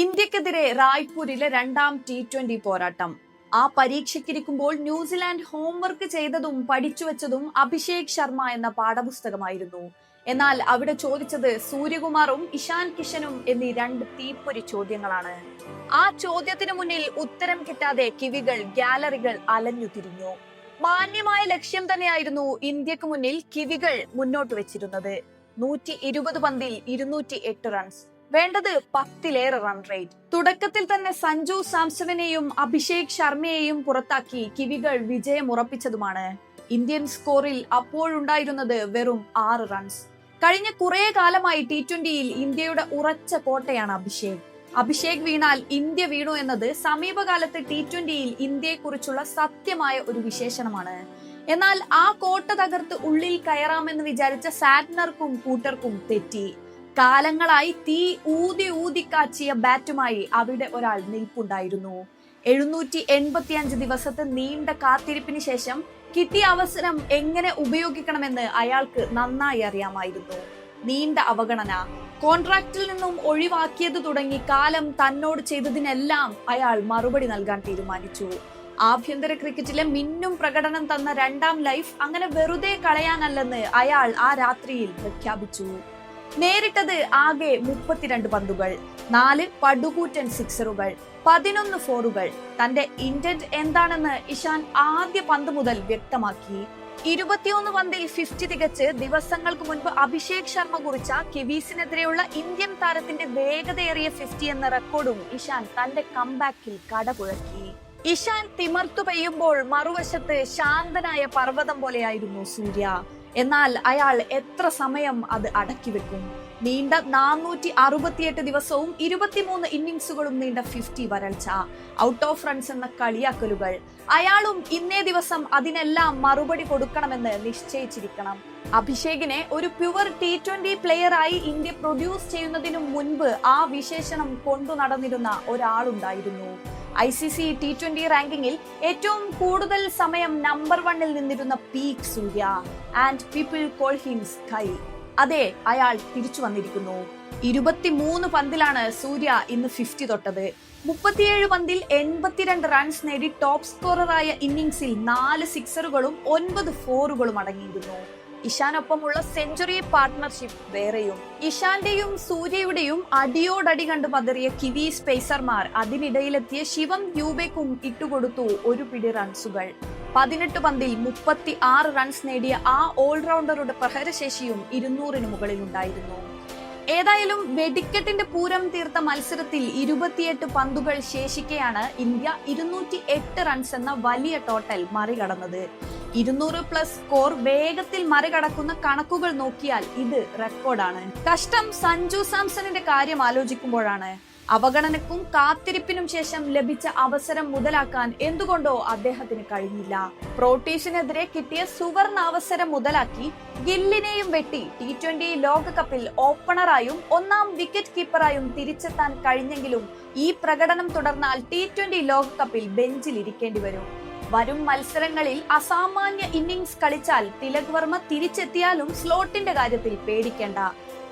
ഇന്ത്യക്കെതിരെ റായ്പൂരിലെ രണ്ടാം T twenty പോരാട്ടം. ആ പരീക്ഷയ്ക്കിരിക്കുമ്പോൾ ന്യൂസിലാൻഡ് ഹോംവർക്ക് ചെയ്തതും പഠിച്ചു വെച്ചതും അഭിഷേക് ശർമ്മ എന്ന പാഠപുസ്തകമായിരുന്നു. എന്നാൽ അവിടെ ചോദിച്ചത് സൂര്യകുമാറും ഇഷാൻ കിഷനും എന്നീ രണ്ട് തീപ്പൊരി ചോദ്യങ്ങളാണ്. ആ ചോദ്യത്തിന് മുന്നിൽ ഉത്തരം കിട്ടാതെ കിവികൾ ഗാലറികൾ അലഞ്ഞു തിരിഞ്ഞു. മാന്യമായ ലക്ഷ്യം തന്നെയായിരുന്നു ഇന്ത്യയ്ക്ക് മുന്നിൽ കിവികൾ മുന്നോട്ട് വെച്ചിരുന്നത്. നൂറ്റി ഇരുപത് പന്തിൽ ഇരുന്നൂറ്റി എട്ട് റൺസ് വേണ്ടത് പത്തിലേറെ റൺ റേറ്റ് തുടക്കത്തിൽ തന്നെ സഞ്ജു സാംസണിനെയും അഭിഷേക് ശർമ്മയെയും പുറത്താക്കി കിവികൾ വിജയം ഉറപ്പിച്ചതുമാണ്. ഇന്ത്യൻ സ്കോറിൽ അപ്പോഴുണ്ടായിരുന്നത് വെറും ആറ് റൺസ് കഴിഞ്ഞ കുറെ കാലമായി ടി ട്വന്റിയിൽ ഇന്ത്യയുടെ ഉറച്ച കോട്ടയാണ് അഭിഷേക്. അഭിഷേക് വീണാൽ ഇന്ത്യ വീണു എന്നത് സമീപകാലത്ത് ടി ട്വന്റിയിൽ ഇന്ത്യയെക്കുറിച്ചുള്ള സത്യമായ ഒരു വിശേഷണമാണ്. എന്നാൽ ആ കോട്ട തകർത്ത് ഉള്ളിൽ കയറാമെന്ന് വിചാരിച്ച സാറ്റ്നർക്കും കൂട്ടർക്കും തെറ്റി. കാലങ്ങളായി തീ ഊതി ഊതി കാച്ചിയ ബാറ്റുമായി അവിടെ ഒരാൾ നിൽപ്പുണ്ടായിരുന്നു. എഴുന്നൂറ്റി എൺപത്തിയഞ്ച് ദിവസത്തെ നീണ്ട കാത്തിരിപ്പിന് ശേഷം കിട്ടിയ അവസരം എങ്ങനെ ഉപയോഗിക്കണമെന്ന് അയാൾക്ക് നന്നായി അറിയാമായിരുന്നു. നീണ്ട അവഗണന കോൺട്രാക്റ്റിൽ നിന്നും ഒഴിവാക്കിയത് തുടങ്ങി കാലം തന്നോട് ചെയ്തതിനെല്ലാം അയാൾ മറുപടി നൽകാൻ തീരുമാനിച്ചു. ആഭ്യന്തര ക്രിക്കറ്റിലെ മിന്നും പ്രകടനം തന്ന രണ്ടാം ലൈഫ് അങ്ങനെ വെറുതെ കളയാനല്ലെന്ന് അയാൾ ആ രാത്രിയിൽ പ്രഖ്യാപിച്ചു. നേരിട്ടത് ആകെ മുപ്പത്തിരണ്ട് പന്തുകൾ നാല് പടുകൂറ്റൻ സിക്സറുകൾ പതിനൊന്ന് ഫോറുകൾ. തന്റെ ഇന്റന്റ് എന്താണെന്ന് ഇഷാൻ ആദ്യ പന്ത് മുതൽ വ്യക്തമാക്കി. ഇരുപത്തിയൊന്ന് പന്തിൽ ഫിഫ്റ്റി തികച്ച് ദിവസങ്ങൾക്ക് മുൻപ് അഭിഷേക് ശർമ്മ കുറിച്ച കിവീസിനെതിരെയുള്ള ഇന്ത്യൻ താരത്തിന്റെ വേഗതയേറിയ ഫിഫ്റ്റി എന്ന റെക്കോർഡും ഇഷാൻ തന്റെ കംബാക്കിൽ കടകുഴക്കി ഇഷാൻ തിമർത്തു പെയ്യുമ്പോൾ മറുവശത്ത് ശാന്തനായ പർവതം പോലെയായിരുന്നു സൂര്യ. എന്നാൽ അയാൾ എത്ര സമയം അത് അടക്കി വെക്കും? നീണ്ട നാനൂറ്റി അറുപത്തിയെട്ട് ദിവസവും ഇരുപത്തിമൂന്ന് ഇന്നിങ്സുകളും നീണ്ട ഫിഫ്റ്റി വരൾച്ച ഔട്ട് ഓഫ് റൺസ് എന്ന കളിയാക്കലുകൾ. അയാളും ഇന്നേ ദിവസം അതിനെല്ലാം മറുപടി കൊടുക്കണമെന്ന് നിശ്ചയിച്ചിരിക്കണം. അഭിഷേകിനെ ഒരു പ്യുവർ ടി ട്വന്റി പ്ലെയറായി ഇന്ത്യ പ്രൊഡ്യൂസ് ചെയ്യുന്നതിനു മുൻപ് ആ വിശേഷണം കൊണ്ടു നടന്നിരുന്ന ഒരാളുണ്ടായിരുന്നു. I C C T twenty റാങ്കിങ്ങിൽ ഏറ്റവും കൂടുതൽ സമയം നമ്പർ വണ്ണിൽ നിന്നിരുന്ന peak Surya and people call him SKY അതെ അയാൾ തിരിച്ചു വന്നിരിക്കുന്നു. ഇരുപത്തിമൂന്ന് പന്തിലാണ് സൂര്യ ഇന്ന് ഫിഫ്റ്റി തൊട്ടത്. മുപ്പത്തിയേഴ് പന്തിൽ എൺപത്തിരണ്ട് റൺസ് നേടി ടോപ്പ് സ്കോററായ ഇന്നിംഗ്സിൽ നാല് സിക്സറുകളും ഒൻപത് ഫോറുകളും അടങ്ങിയിരുന്നു. ഇഷാനൊപ്പമുള്ള സെഞ്ചുറി പാർട്ട്ണർഷിപ്പ് വേറെയും. ഇഷാന്റെയും സൂര്യയുടെയും അടിയോടടി കണ്ടു പതറിയ കിവി സ്പേസർമാർ അതിനിടയിലെത്തിയ ശിവം യൂബേക്കും ഇട്ടുകൊടുത്തു ഒരു പിടി റൺസുകൾ. പതിനെട്ട് പന്തിൽ മുപ്പത്തി ആറ് റൺസ് നേടിയ ആ ഓൾറൗണ്ടറുടെ പ്രഹരശേഷിയും ഇരുന്നൂറിന് മുകളിൽ ഉണ്ടായിരുന്നു. ഏതായാലും വെടിക്കെട്ടിന്റെ പൂരം തീർത്ത മത്സരത്തിൽ ഇരുപത്തിയെട്ട് പന്തുകൾ ശേഷിക്കെയാണ് ഇന്ത്യ ഇരുന്നൂറ്റി എട്ട് റൺസ് എന്ന വലിയ ടോട്ടൽ മറികടന്നത്. ഇരുന്നൂറ് പ്ലസ് സ്കോർ വേഗത്തിൽ മറികടക്കുന്ന കണക്കുകൾ നോക്കിയാൽ ഇത് റെക്കോർഡാണ് കഷ്ടം സഞ്ജു സാംസണിന്റെ കാര്യം ആലോചിക്കുമ്പോഴാണ്. അവഗണനക്കും കാത്തിരിപ്പിനും ശേഷം ലഭിച്ച അവസരം മുതലാക്കാൻ എന്തുകൊണ്ടോ അദ്ദേഹത്തിന് കഴിഞ്ഞില്ല. പ്രോട്ടീസിനെതിരെ കിട്ടിയ സുവർണ അവസരം മുതലാക്കി ഗില്ലിനെയും വെട്ടി ടി ട്വന്റി ലോകകപ്പിൽ ഓപ്പണറായും ഒന്നാം വിക്കറ്റ് കീപ്പറായും തിരിച്ചെത്താൻ കഴിഞ്ഞെങ്കിലും ഈ പ്രകടനം തുടർന്നാൽ ടി ട്വന്റി ലോകകപ്പിൽ ബെഞ്ചിൽ ഇരിക്കേണ്ടി വരും. വരും മത്സരങ്ങളിൽ അസാമാന്യ ഇന്നിംഗ്സ് കളിച്ചാൽ തിലക് വർമ്മ തിരിച്ചെത്തിയാലും സ്ലോട്ടിന്റെ കാര്യത്തിൽ പേടിക്കേണ്ട.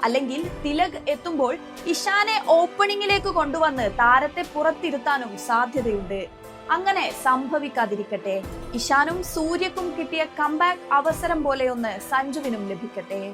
അല്ലെങ്കിൽ തിലക് എത്തുമ്പോൾ ഇഷാനെ ഓപ്പണിംഗിലേക്ക് കൊണ്ടുവന്ന് താരത്തെ പുറത്തിരുത്താനും സാധ്യതയുണ്ട്. അങ്ങനെ സംഭവിക്കാതിരിക്കട്ടെ. ഇഷാനും സൂര്യക്കും കിട്ടിയ കംബാക്ക് അവസരം പോലെയൊന്ന് സഞ്ജുവിനും ലഭിക്കട്ടെ.